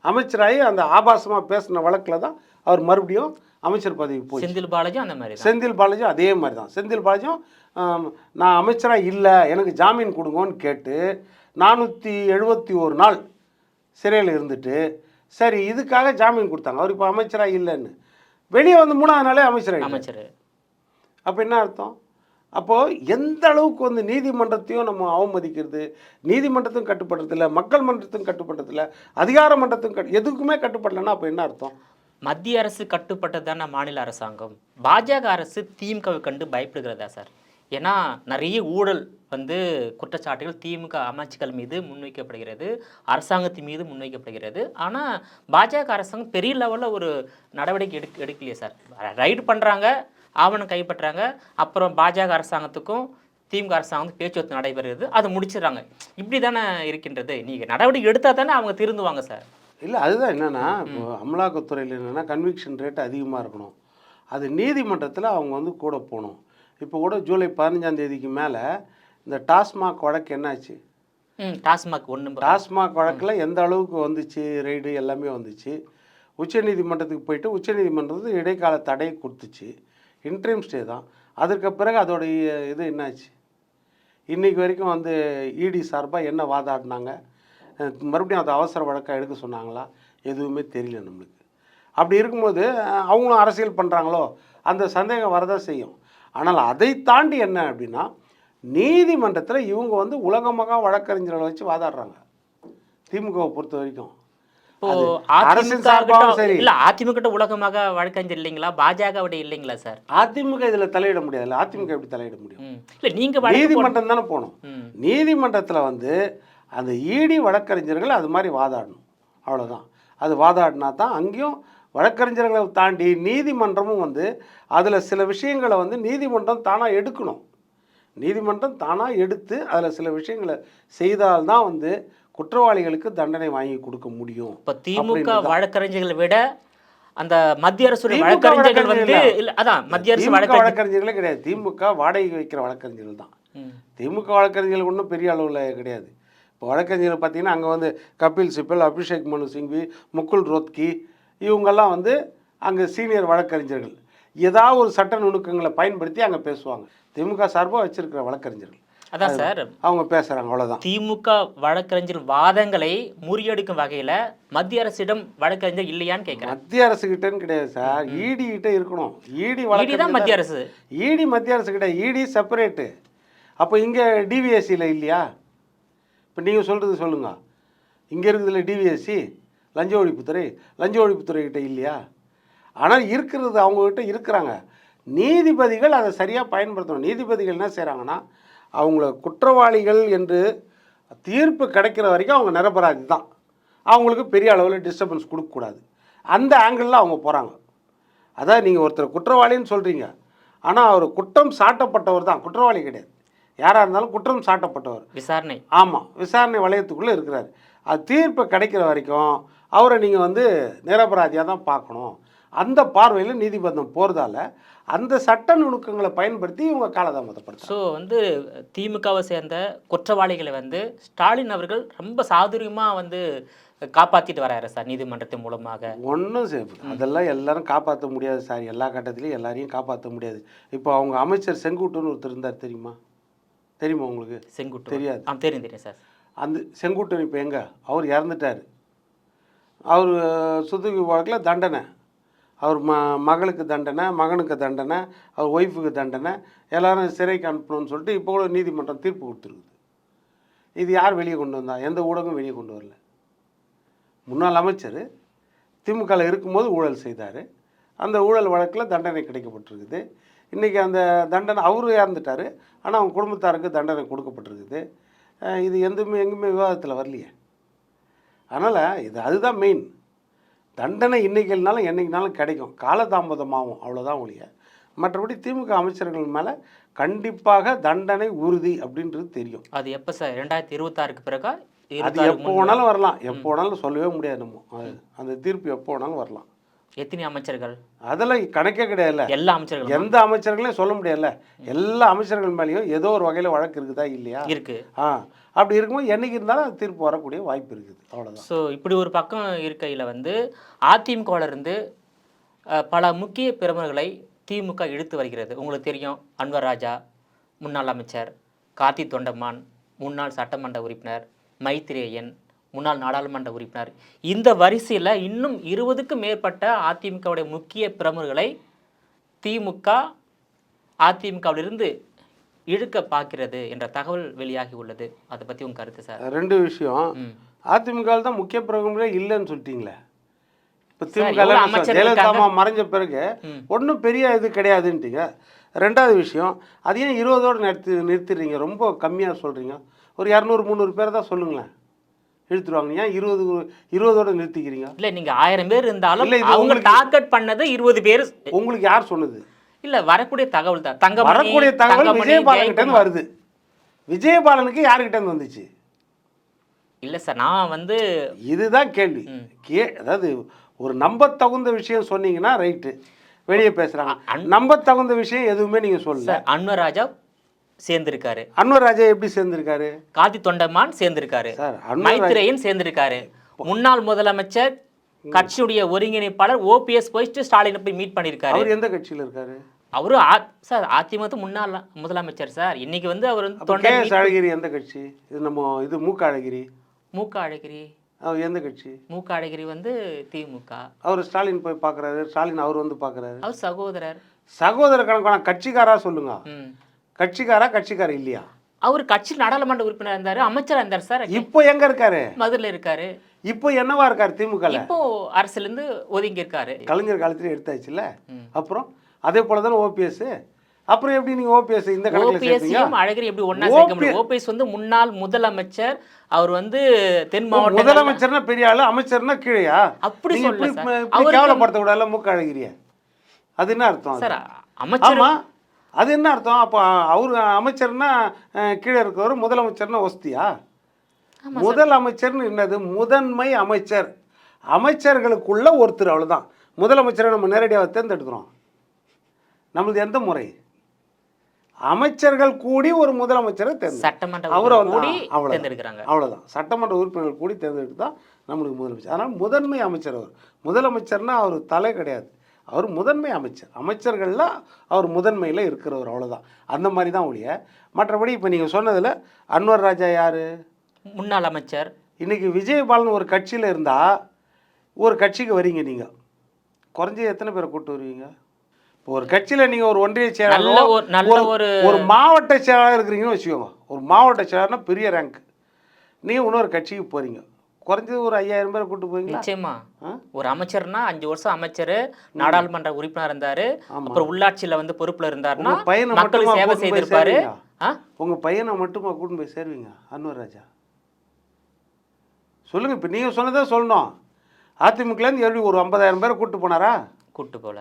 Speaker 1: அமைச்சராகி அந்த ஆபாசமாக பேசின வழக்கில் தான் அவர் மறுபடியும் அமைச்சர் பதவி போய்
Speaker 2: செந்தில் பாலாஜி அந்த மாதிரி
Speaker 1: செந்தில் பாலாஜியும் அதே மாதிரி தான். செந்தில் பாலாஜியும் நான் அமைச்சராக இல்லை எனக்கு ஜாமீன் கொடுங்கன்னு கேட்டு நானூற்றி எழுபத்தி ஒரு நாள் சிறையில் இருந்துட்டு சரி இதுக்காக ஜாமீன் கொடுத்தாங்க. அவர் இப்போ அமைச்சராக இல்லைன்னு. வெளியே வந்து மூணாவது நாளே அமைச்சராக
Speaker 2: அமைச்சர்.
Speaker 1: அப்போ என்ன அர்த்தம்? அப்போது எந்த அளவுக்கு வந்து நீதிமன்றத்தையும் நம்ம அவமதிக்கிறது நீதிமன்றத்தையும் கட்டுப்படுறதில்ல மக்கள் மன்றத்தையும் கட்டுப்படுறதில்ல அதிகார மன்றத்தையும் கட்டு எதுக்குமே கட்டுப்படலைன்னா அப்போ என்ன அர்த்தம்?
Speaker 2: மத்திய அரசு கட்டுப்பட்டதான மாநில அரசாங்கம். பாஜக அரசு திமுகவை கண்டு பயப்படுகிறதா சார்? ஏன்னா நிறைய ஊழல் வந்து குற்றச்சாட்டுகள் திமுக அமைச்சுக்கள் மீது முன்வைக்கப்படுகிறது அரசாங்கத்தின் மீது முன்வைக்கப்படுகிறது. ஆனால் பாஜக அரசாங்கம் பெரிய லெவலில் ஒரு நடவடிக்கை எடுக்க எடுக்கலையே சார். ரைடு பண்ணுறாங்க ஆவணம் கைப்பற்றுறாங்க அப்புறம் பாஜக அரசாங்கத்துக்கும் திமுக அரசாங்கம் பேச்சுவார்த்தை நடைபெறுகிறது. அதை முடிச்சிடுறாங்க. இப்படி தானே இருக்கின்றது. நீங்கள் நடவடிக்கை எடுத்தால் தானே அவங்க திருந்துவாங்க சார்
Speaker 1: இல்லை அதுதான் என்னென்னா அமலாக்கத்துறையில் என்னென்னா கன்விக்ஷன் ரேட் அதிகமாக இருக்கணும். அது நீதிமன்றத்தில் அவங்க வந்து கூட போகணும். இப்போ கூட ஜூலை பதினஞ்சாம் தேதிக்கு மேலே இந்த டாஸ்மாக் வழக்கு என்னாச்சு?
Speaker 2: டாஸ்மாக் ஒன்று
Speaker 1: டாஸ்மாக் வழக்கில் எந்த அளவுக்கு வந்துச்சு? ரெய்டு எல்லாமே வந்துச்சு. உச்சநீதிமன்றத்துக்கு போயிட்டு உச்சநீதிமன்றத்துக்கு இடைக்கால தடை கொடுத்துச்சு. இன்ட்ரீம் ஸ்டே தான். அதற்கு பிறகு அதோடைய இது என்னாச்சு? இன்னைக்கு வரைக்கும் வந்து இடி சார்பாக என்ன வாதாடினாங்க? மறுபடியும் அது அவசர வழக்காக எடுக்க சொன்னாங்களா? எதுவுமே தெரியல நம்மளுக்கு. அப்படி இருக்கும்போது அவங்களும் அரசியல் பண்ணுறாங்களோ அந்த சந்தேகம் வரதான் செய்யும். ஆனால் அதை தாண்டி என்ன அப்படின்னா நீதிமன்றத்தில் இவங்க வந்து உலகமாக வழக்கறிஞர்களை வச்சு வாதாடுறாங்க. திமுகவை பொறுத்த வரைக்கும்.
Speaker 2: அதிமுக உலகமாக வழக்கறிஞர் இல்லைங்களா? பாஜகவுடைய இல்லைங்களா சார்?
Speaker 1: அதிமுக இதில் தலையிட முடியாதுல்ல அதிமுக எப்படி தலையிட முடியும்.
Speaker 2: இல்ல நீங்க
Speaker 1: நீதிமன்றம் தானே போகணும். நீதிமன்றத்தில் வந்து அந்த ஈடி வழக்கறிஞர்கள் அது மாதிரி வாதாடணும். அவ்வளோதான் அது வாதாடினா தான் அங்கேயும் வழக்கறிஞர்களை தாண்டி நீதிமன்றமும் வந்து அதில் சில விஷயங்களை வந்து நீதிமன்றம் தானாக எடுக்கணும். நீதிமன்றம் தானாக எடுத்து அதில் சில விஷயங்களை செய்தால்தான் வந்து குற்றவாளிகளுக்கு தண்டனை வாங்கி கொடுக்க முடியும்.
Speaker 2: இப்ப திமுக வழக்கறிஞர்களை விட அந்த மத்திய அரசுடைய
Speaker 1: திமுக
Speaker 2: வழக்கறிஞர்கள் வந்து இல்ல. அதான் மத்திய அரசு
Speaker 1: வழக்கறிஞர்களே கிடையாது. திமுக வாடகை வைக்கிற வழக்கறிஞர்கள் தான். திமுக வழக்கறிஞர்கள் ஒன்றும் பெரிய அளவில் கிடையாது. இப்போ வழக்கறிஞர்கள் பார்த்தீங்கன்னா அங்கே வந்து கபில் சிப்பல் அபிஷேக் மனு சிங்வி முகுல் ரோத்கி இவங்கெல்லாம் வந்து அங்கே சீனியர் வழக்கறிஞர்கள். ஏதாவது ஒரு சட்ட நுணுக்கங்களை பயன்படுத்தி அங்கே பேசுவாங்க. திமுக சார்பாக வச்சிருக்கிற வழக்கறிஞர்கள்.
Speaker 2: அதான் சார்.
Speaker 1: அவங்க பேசுகிறாங்க அவ்வளோதான்
Speaker 2: திமுக வழக்கறிஞர் வாதங்களை முறியடிக்கும் வகையில மத்திய அரசிடம் வழக்கறிஞர் இல்லையான்னு கேட்கிறேன்
Speaker 1: மத்திய அரசு கிட்டன்னு கிடையாது சார். இடி கிட்ட இருக்கணும். இடி
Speaker 2: இடி தான் மத்திய அரசு.
Speaker 1: இடி மத்திய அரசு கிட்ட இடி செப்பரேட்டு அப்போ இங்கே டிவிஎஸ்சியில் இல்லையா? இப்போ நீங்கள் சொல்கிறது சொல்லுங்க. இங்கே இருக்குதுல்ல டிவிஎஸ்சி லஞ்ச ஒழிப்புத்துறை லஞ்ச ஒழிப்புத்துறை கிட்ட இல்லையா? ஆனால் இருக்கிறது அவங்கக்கிட்ட இருக்கிறாங்க. நீதிபதிகள் அதை சரியாக பயன்படுத்தணும். நீதிபதிகள் என்ன செய்கிறாங்கன்னா அவங்கள குற்றவாளிகள் என்று தீர்ப்பு கிடைக்கிற வரைக்கும் அவங்க நிரபராதி தான். அவங்களுக்கு பெரிய அளவில் டிஸ்டர்பன்ஸ் கொடுக்கக்கூடாது. அந்த ஆங்கிளில் அவங்க போகிறாங்க அதான் நீங்கள் ஒருத்தர் குற்றவாளின்னு சொல்கிறீங்க ஆனால் அவர் குற்றம் சாட்டப்பட்டவர் தான். குற்றவாளி கிடையாது. யாராக இருந்தாலும் குற்றம் சாட்டப்பட்டவர்.
Speaker 2: விசாரணை.
Speaker 1: ஆமாம் விசாரணை வளையத்துக்குள்ளே இருக்கிறார். அது தீர்ப்பு கிடைக்கிற வரைக்கும் அவரை நீங்கள் வந்து நிரபராதியாக தான் பார்க்கணும். அந்த பார்வையில் நீதிபந்தம் போகிறதால அந்த சட்ட நுணுக்கங்களை பயன்படுத்தி இவங்க காலதாமதப்படுத்துறாங்க.
Speaker 2: ஸோ வந்து திமுகவை சேர்ந்த குற்றவாளிகளை வந்து ஸ்டாலின் அவர்கள் ரொம்ப சாதுரியமா வந்து காப்பாத்திட்டு வராரு சார் நீதிமன்றத்தின் மூலமாக.
Speaker 1: ஒன்றும் அதெல்லாம் எல்லாரும் காப்பாற்ற முடியாது சார். எல்லா கட்டத்துலையும் எல்லாரையும் காப்பாற்ற முடியாது. இப்போ அவங்க அமைச்சர் செங்குட்டுன்னு ஒருத்தர் இருந்தார் தெரியுமா? தெரியுமா உங்களுக்கு?
Speaker 2: செங்குட்டு
Speaker 1: தெரியாது.
Speaker 2: ஆ தெரியும் தெரியும் சார்.
Speaker 1: அந்த செங்குட்டன் இப்போ எங்கே? அவர் இறந்துட்டார். அவர் சுத்துக்கு வழக்கில் தண்டனை. அவர் ம மகளுக்கு தண்டனை மகனுக்கு தண்டனை அவர் ஒய்ஃபுக்கு தண்டனை எல்லாரும் சிறைக்கு அனுப்பணும்னு சொல்லிட்டு இப்போ கூட நீதிமன்றம் தீர்ப்பு கொடுத்துருக்குது. இது யார் வெளியே கொண்டு வந்தா? எந்த ஊடகம் வெளியே கொண்டு வரல. முன்னாள் அமைச்சர் திமுகவில் இருக்கும்போது ஊழல் செய்தார். அந்த ஊழல் வழக்கில் தண்டனை கிடைக்கப்பட்டிருக்குது. இன்றைக்கி அந்த தண்டனை அவரு இறந்துட்டார். ஆனால் அவங்க குடும்பத்தாருக்கு தண்டனை கொடுக்கப்பட்டிருக்குது. இது எதுவுமே எங்குமே விவாதத்தில் வரலையே. அதனால் இது அதுதான் மெயின் தண்டனை இன்னைக்குனாலும் என்னைக்குனாலும் கிடைக்கும். காலதாமதமாகும். அவ்வளோதான் ஒழிய. மற்றபடி திமுக அமைச்சர்கள் மேலே கண்டிப்பாக தண்டனை உறுதி அப்படின்றது தெரியும்.
Speaker 2: அது எப்போ சார்? ரெண்டாயிரத்தி இருபத்தாறுக்கு பிறகா?
Speaker 1: அது எப்போ? வேணாலும் வரலாம். எப்போ வேணாலும் சொல்லவே முடியாது நம்ம அந்த தீர்ப்பு எப்போ வேணாலும் வரலாம்.
Speaker 2: எத்தனை அமைச்சர்கள்?
Speaker 1: அதெல்லாம் கணக்கே கிடையாதுல்ல.
Speaker 2: எல்லா அமைச்சர்களும்?
Speaker 1: எந்த அமைச்சர்களையும் சொல்ல முடியாதுல்ல. எல்லா அமைச்சர்கள் மேலேயும் ஏதோ ஒரு வகையில் வழக்கு இருக்குதா இல்லையா?
Speaker 2: இருக்கு.
Speaker 1: ஆ. அப்படி இருக்கும்போது என்னைக்கு இருந்தாலும் அது தீர்ப்பு வரக்கூடிய வாய்ப்பு இருக்குது. அவ்வளோதான்
Speaker 2: ஸோ இப்படி ஒரு பக்கம் இருக்கையில் வந்து அதிமுகவில் இருந்து பல முக்கிய பிரமுகர்களை திமுக இழுத்து வருகிறது. உங்களுக்கு தெரியும் அன்வர் ராஜா முன்னாள் அமைச்சர் கார்த்தி தொண்டமான் முன்னாள் சட்டமன்ற உறுப்பினர் மைத்ரேயன் முன்னாள் நாடாளுமன்ற உறுப்பினர். இந்த வரிசையில் இன்னும் இருபதுக்கும் மேற்பட்ட அதிமுகவுடைய முக்கிய பிரமுகர்களை திமுக அதிமுகவிலிருந்து இழுக்க பார்க்கிறது என்ற தகவல் வெளியாகி உள்ளது. அதை பற்றி உங்க கருத்து சார்?
Speaker 1: ரெண்டு விஷயம்.
Speaker 2: ம்.
Speaker 1: அதிமுகவில் தான் முக்கிய பிரமுகரே இல்லைன்னு சொல்லிட்டீங்களே? இப்போ திமுக ஜெயலலிதா? மறைஞ்ச பிறகு. ஒன்றும் பெரிய இது கிடையாதுன்ட்டீங்க. ரெண்டாவது விஷயம் அது ஏன் இருபதோடு நிறுத்தி நிறுத்திடுறீங்க? ரொம்ப கம்மியாக சொல்கிறீங்க ஒரு இரநூறு முந்நூறு பேர் தான் சொல்லுங்களேன். இழுத்துருவாங்க. ஏன் இருபது இருபதோட நிறுத்திக்கிறீங்க?
Speaker 2: இல்ல நீங்க ஆயிரம் பேர் இருந்தாலும்
Speaker 1: இல்ல,
Speaker 2: அவங்க
Speaker 1: உங்களுக்கு-
Speaker 2: டார்கெட் பண்ணது இருபது பேர்.
Speaker 1: உங்களுக்கு யார் சொன்னது?
Speaker 2: இல்ல வரக்கூடிய தகவல் தான். தங்கமணி
Speaker 1: வரக்கூடிய தகவல்
Speaker 2: தங்கமணி,
Speaker 1: விஜயபாலன் கிட்ட
Speaker 2: ஜெயக்குமார்.
Speaker 1: வருது. விஜயபாலனுக்கு யாருக்கிட்ட இருந்து வந்துச்சு?
Speaker 2: இல்ல சார் நான் வந்து
Speaker 1: இதுதான் கேள்வி. கே அதாவது ஒரு நம்பத்தகுந்த விஷயம் சொன்னீங்கன்னா ரைட்டு. வெளியே பேசுறாங்க. நம்பத்தகுந்த விஷயம் எதுவுமே நீங்க சொல்லல.
Speaker 2: அன்வர் ராஜா சேர்ந்திருக்காரு.
Speaker 1: அன்வர் ராஜா எப்படி சேர்ந்திருக்காரு?
Speaker 2: காதி தொண்டமான் சேர்ந்திருக்காரு. மைத்ரேயன் சேர்ந்திருக்காரு. முன்னாள் முதலமைச்சர் கட்சியுடைய ஒருங்கிணைப்பாளர் ஓபிஎஸ் போயிட்டு ஸ்டாலினை போய் மீட் பண்ணியிருக்காரு
Speaker 1: அவர் எந்த கட்சியில இருக்காரு?
Speaker 2: அவரு ஆ- சார் அதிமுக முன்னாள் முதலமைச்சர் சார். இன்னைக்கு வந்து அவர் வந்து தொண்டை
Speaker 1: அழகிரி எந்த கட்சி? இது நம்ம இது மூக்க அழகிரி.
Speaker 2: மூக்க அழகிரி.
Speaker 1: அவர் எந்த கட்சி?
Speaker 2: மூக்க அழகிரி வந்து திமுக.
Speaker 1: அவர் ஸ்டாலின் போய் பார்க்கறாரு ஸ்டாலின் அவர் வந்து பார்க்கறாரு
Speaker 2: அவர் சகோதரர்.
Speaker 1: சகோதர கணக்கான கட்சிக்காரா சொல்லுங்க. கட்சிக்காரா கட்சிக்காரர் இல்லையா?
Speaker 2: அவர் கட்சி நாடாளுமன்ற உறுப்பினர் இருந்தாரு அமைச்சரா இருந்தார் சார்.
Speaker 1: இப்போ எங்க இருக்காரு?
Speaker 2: மதுரையில் இருக்காரு.
Speaker 1: இப்போ என்னவா இருக்காரு திமுகல?
Speaker 2: இப்போ அரசுல இருந்து ஒதுங்கி இருக்காரு
Speaker 1: கலைஞர் காலத்துல எடுத்தாச்சுல்ல?
Speaker 2: ம்.
Speaker 1: அப்புறம்? அதே போல தானே ஓபிஎஸ் அப்புறம் எப்படி நீங்க ஓபிஎஸ் இந்த
Speaker 2: ஓபிஎஸ்சியும் அழகிரி எப்படி ஒண்ணா சேர்க்க முடியும்? ஓபிஎஸ் வந்து முன்னாள் முதலமைச்சர் அவர் வந்து தென் மாவட்ட
Speaker 1: முதலமைச்சர்னா பெரிய ஆளு அமைச்சர்னா கீழையா?
Speaker 2: அப்படி சொல்லல அவருக்கு-
Speaker 1: கேவலப்படுத்த கூடாதுல மூக்க அழகிரிய? அது என்ன அர்த்தம்?
Speaker 2: சார் அமைச்சர்
Speaker 1: அது என்ன அர்த்தம்? அப்போ அவர் அமைச்சர்னா கீழே இருக்கவர் முதலமைச்சர்னா ஒஸ்தியா? முதல் அமைச்சர்னு என்னது? முதன்மை அமைச்சர். அமைச்சர்களுக்குள்ள ஒருத்தர் அவ்வளவுதான். முதலமைச்சரை நம்ம நேரடியாக தேர்ந்தெடுக்கிறோம். நம்மளது எந்த முறை? அமைச்சர்கள் கூடி ஒரு முதலமைச்சரை தேர்ந்தெடு
Speaker 2: சட்டமன்ற
Speaker 1: அவரை
Speaker 2: கூடி. தேர்ந்தெடுக்கிறாங்க.
Speaker 1: அவ்வளவுதான். சட்டமன்ற உறுப்பினர்கள் கூடி தேர்ந்தெடுத்து தான் நம்மளுக்கு முதலமைச்சர். அதனால் முதன்மை அமைச்சர் அவர். முதலமைச்சர்னா அவர் தலை கிடையாது. அவர் முதன்மை அமைச்சர். அமைச்சர்களில் அவர் முதன்மையில் இருக்கிறவர் அவ்வளோதான் அந்த மாதிரி தான் ஒழிய மற்றபடி இப்போ நீங்கள் சொன்னதில் அன்வர் ராஜா யார்?
Speaker 2: முன்னாள் அமைச்சர்.
Speaker 1: இன்றைக்கி விஜயபாலன் ஒரு கட்சியில் இருந்தால் ஒரு கட்சிக்கு வரீங்க நீங்கள் குறைஞ்சது எத்தனை பேரை கூட்டு வருவீங்க? ஒரு கட்சியில் நீங்கள் ஒரு ஒன்றிய செயலாளர்
Speaker 2: ஒரு நல்ல ஒரு
Speaker 1: ஒரு மாவட்ட செயலாளர் இருக்கிறீங்கன்னு வச்சுக்கோங்க. ஒரு மாவட்ட செயலாளர்னா பெரிய ரேங்க் நீங்கள் இன்னொரு கட்சிக்கு போகிறீங்க குறைஞ்சது ஒரு ஐயாயிரம் பேரை கூட்டு போவீங்களா?
Speaker 2: நிச்சயமா? ஒரு அமைச்சர்னா அஞ்சு வருஷம் அமைச்சர் நாடாளுமன்ற உறுப்பினர் இருந்தாரு. அப்புறம் உள்ளாட்சியில வந்து பொறுப்புல இருந்தாருன்னா
Speaker 1: உங்க பையனை
Speaker 2: மக்களுக்கு
Speaker 1: மட்டுமா
Speaker 2: சேவை
Speaker 1: போய்
Speaker 2: செய்திருப்பாரு?
Speaker 1: உங்கள் பையனை மட்டுமா கூட்டின்னு போய் சேருவீங்க அன்வர் ராஜா? சொல்லுங்கள் இப்போ நீங்கள் சொன்னதே சொல்லணும். அதிமுகலேருந்து எப்படி ஒரு ஐம்பதாயிரம் பேரை கூட்டு போனாரா?
Speaker 2: கூட்டு போல.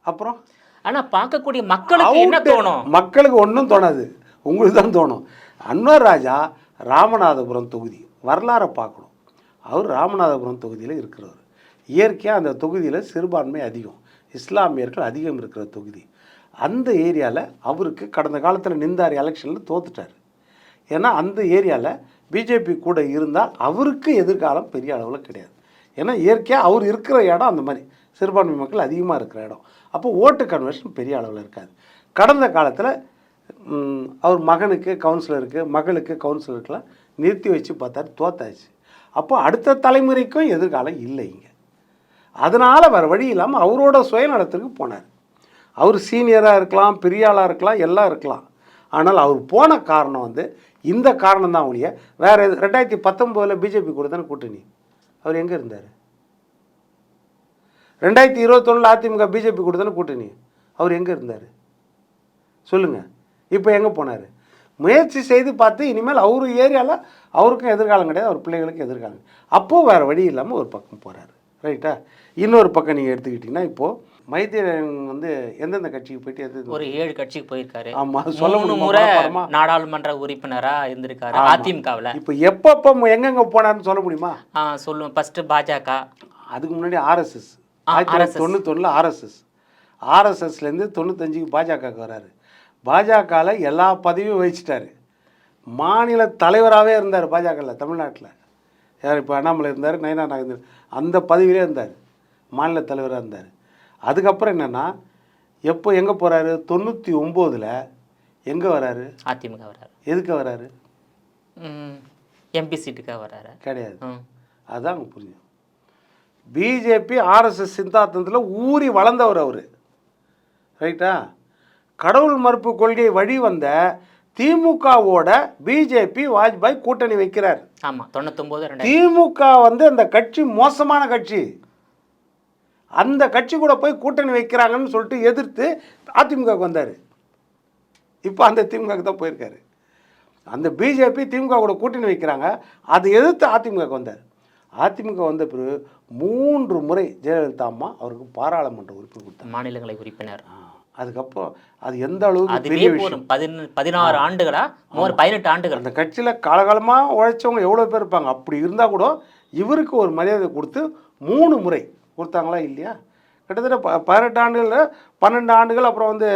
Speaker 1: அப்புறம்?
Speaker 2: ஆனா பார்க்கக்கூடிய மக்களுக்கு என்ன. தோணும்?
Speaker 1: மக்களுக்கு ஒன்றும் தோணாது. உங்களுக்கு தான் தோணும். அன்வர் ராஜா ராமநாதபுரம் தொகுதி வரலாறை பார்க்கணும். அவர் ராமநாதபுரம் தொகுதியில் இருக்கிறவர். இயற்கையாக அந்த தொகுதியில் சிறுபான்மை அதிகம் இஸ்லாமியர்கள் அதிகம் இருக்கிற தொகுதி. அந்த ஏரியாவில் அவருக்கு கடந்த காலத்தில் நின்றார் எலெக்ஷனில் தோத்துட்டார். ஏன்னா அந்த ஏரியாவில் பிஜேபி கூட இருந்தால் அவருக்கு எதிர்காலம் பெரிய அளவில் கிடையாது. ஏன்னா இயற்கையாக அவர் இருக்கிற இடம் அந்த மாதிரி. சிறுபான்மை மக்கள் அதிகமாக இருக்கிற இடம். அப்போ ஓட்டு கன்வர்ஷன் பெரிய அளவில் இருக்காது. கடந்த காலத்தில் அவர் மகனுக்கு கவுன்சிலருக்கு மகளுக்கு கவுன்சிலருக்கெல்லாம் நிறுத்தி வச்சு பார்த்தாரு தோத்தாச்சு. அப்போ அடுத்த தலைமுறைக்கும் எதிர்காலம் இல்லைங்க அதனால் வேறு வழி இல்லாமல் அவரோட சுயநலத்துக்கு போனார். அவர் சீனியராக இருக்கலாம் பெரிய ஆளாக இருக்கலாம் எல்லாம் இருக்கலாம். ஆனால் அவர் போன காரணம் வந்து இந்த காரணம் தான் ஒழிய வேறு ரெண்டாயிரத்தி பத்தொம்போதில் பிஜேபி கூட தானே கூட்டணி. அவர் எங்கே இருந்தார்? ரெண்டாயிரத்தி இருபத்தொன்னில் அதிமுக பிஜேபி கூட தானே கூட்டணி. அவர் எங்கே இருந்தார்? சொல்லுங்கள் இப்போ எங்கே போனார்? முயற்சி செய்து பார்த்து இனிமேல் அவர் ஏரியாவில் அவருக்கும் எதிர்காலம் கிடையாது அவர் பிள்ளைகளுக்கும் எதிர்காலம். அப்போது வேறு வழி இல்லாமல் ஒரு பக்கம் போகிறாரு ரைட்டா இன்னொரு பக்கம் நீங்கள் எடுத்துக்கிட்டிங்கன்னா இப்போது மைத்திரன் வந்து எந்தெந்த கட்சிக்கு போயிட்டு எது
Speaker 2: ஒரு ஏழு கட்சிக்கு போயிருக்காரு.
Speaker 1: ஆமா சொல்ல
Speaker 2: முறை? நாடாளுமன்ற உறுப்பினரா இருந்திருக்காரு. அதிமுகவுல.
Speaker 1: இப்போ எப்பப்போ எங்கெங்க போனாருன்னு சொல்ல முடியுமா?
Speaker 2: ஆ சொல்லுவேன் ஃபர்ஸ்ட் பாஜக.
Speaker 1: அதுக்கு முன்னாடி ஆர்எஸ்எஸ் ஆயிரத்தி தொள்ளாயிரத்தி தொண்ணூத்தொன்னில் ஆர்எஸ்எஸ் ஆர்எஸ்எஸ்லேருந்து தொண்ணூத்தஞ்சுக்கு பாஜகவுக்கு வராரு. பாஜகவில் எல்லா பதவியும் வகிச்சிட்டாரு. மாநில தலைவராகவே இருந்தார் பாஜகவில் தமிழ்நாட்டில். யார் இப்போ அண்ணாமலை இருந்தார் நயனா நாகேந்திரன் அந்த பதவியிலே இருந்தார். மாநில தலைவராக இருந்தார். அதுக்கப்புறம் என்னென்னா எப்போ எங்கே போகிறாரு தொண்ணூற்றி ஒம்போதில் எங்கே வராரு?
Speaker 2: அதிமுக வராரு.
Speaker 1: எதுக்கு வராரு?
Speaker 2: எம்பி சீட்டுக்காக வராரு.
Speaker 1: கிடையாது. அதுதான் அங்கே புரியும் பிஜேபி ஆர்எஸ்எஸ் சித்தாந்தத்தில் ஊறி வளர்ந்தவர் அவர். ரைட்டா கடவுள் மறுப்பு கொள்கை வழி வந்த திமுகவோட பிஜேபி வாஜ்பாய் கூட்டணி வைக்கிறார்.
Speaker 2: ஆமா தொண்ணூத்தொன்பது ரெண்டாயிரம்
Speaker 1: திமுக வந்து அந்த கட்சி மோசமான கட்சி. அந்த கட்சி கூட போய் கூட்டணி வைக்கிறாங்கன்னு சொல்லிட்டு எதிர்த்து அதிமுகவுக்கு வந்தார். இப்போ அந்த திமுகவுக்கு தான் போயிருக்காரு. அந்த பிஜேபி திமுக கூட கூட்டணி வைக்கிறாங்க. அதை எதிர்த்து அதிமுகவுக்கு வந்தார். அதிமுக வந்த பிறகு மூன்று முறை ஜெயலலிதா அம்மா அவருக்கு பாராளுமன்ற உறுப்பினர் கொடுத்தாங்க.
Speaker 2: மாநிலங்களை உறுப்பினர்.
Speaker 1: அதுக்கப்புறம் அது எந்த அளவுக்கு
Speaker 2: அதுவே போதும். பதின பதினாறு ஆண்டுகளா? மோர் பதினெட்டு ஆண்டுகள்.
Speaker 1: அந்த கட்சியில் காலகாலமாக உழைச்சவங்க எவ்வளோ பேர் இருப்பாங்க? அப்படி இருந்தால் கூட இவருக்கு ஒரு மரியாதை கொடுத்து மூணு முறை கொடுத்தாங்களா இல்லையா? கிட்டத்தட்ட ப பதினெட்டு ஆண்டுகளில் பன்னெண்டு ஆண்டுகள் அப்புறம் வந்து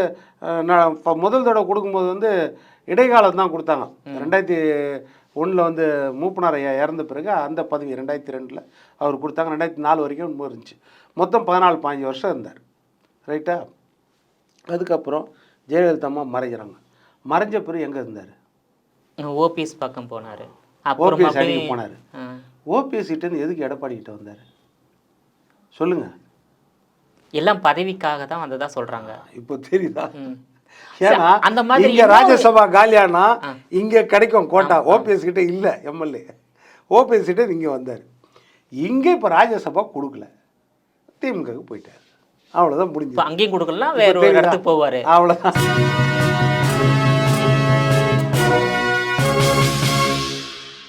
Speaker 1: முதல் தடவை கொடுக்கும்போது வந்து இடைக்காலம் தான் கொடுத்தாங்க ரெண்டாயிரத்தி ஒன்றில் வந்து மூப்பனார் ஐயா இறந்த பிறகு அந்த பதவி ரெண்டாயிரத்தி ரெண்டில் அவர் கொடுத்தாங்க. ரெண்டாயிரத்தி நாலு வரைக்கும் இருந்துச்சு. மொத்தம் பதினாலு பாஞ்சு வருஷம் இருந்தார். ரைட்டா அதுக்கப்புறம் ஜெயலலிதா அம்மா மறைஞ்சிறாங்க. மறைஞ்ச பிறகு எங்கே இருந்தார்?
Speaker 2: ஓபிஎஸ் பக்கம் போனாரு.
Speaker 1: ஓபிஎஸ் அணிக்கு போனார். ஓபிஎஸ் கிட்டேருந்து எதுக்கு எடப்பாடி கிட்ட வந்தார்? சொல்லுங்க.
Speaker 2: எல்லாம் பதவிக்காக தான் வந்ததா சொல்றாங்க.
Speaker 1: இப்போ தெரியுதா. ஏன்னா
Speaker 2: அந்த மாதிரி
Speaker 1: இங்க ராஜ்யசபா காலியானா இங்க கிடைக்கும் கோட்டா. ஓபிஎஸ் கிட்ட இல்ல எம்எல்ஏ ஓபிஎஸ் கிட்ட இங்க வந்தார். இங்க இப்ப ராஜ்யசபா கொடுக்கல. திமுகவுக்கு போயிட்டார். அவ்வளவுதான்
Speaker 2: இப்ப
Speaker 1: முடிஞ்சு
Speaker 2: அங்கேயும் கொடுக்கலாம் வேற ஒரு இடத்துக்கு போவாரு.
Speaker 1: அவ்வளவுதான்.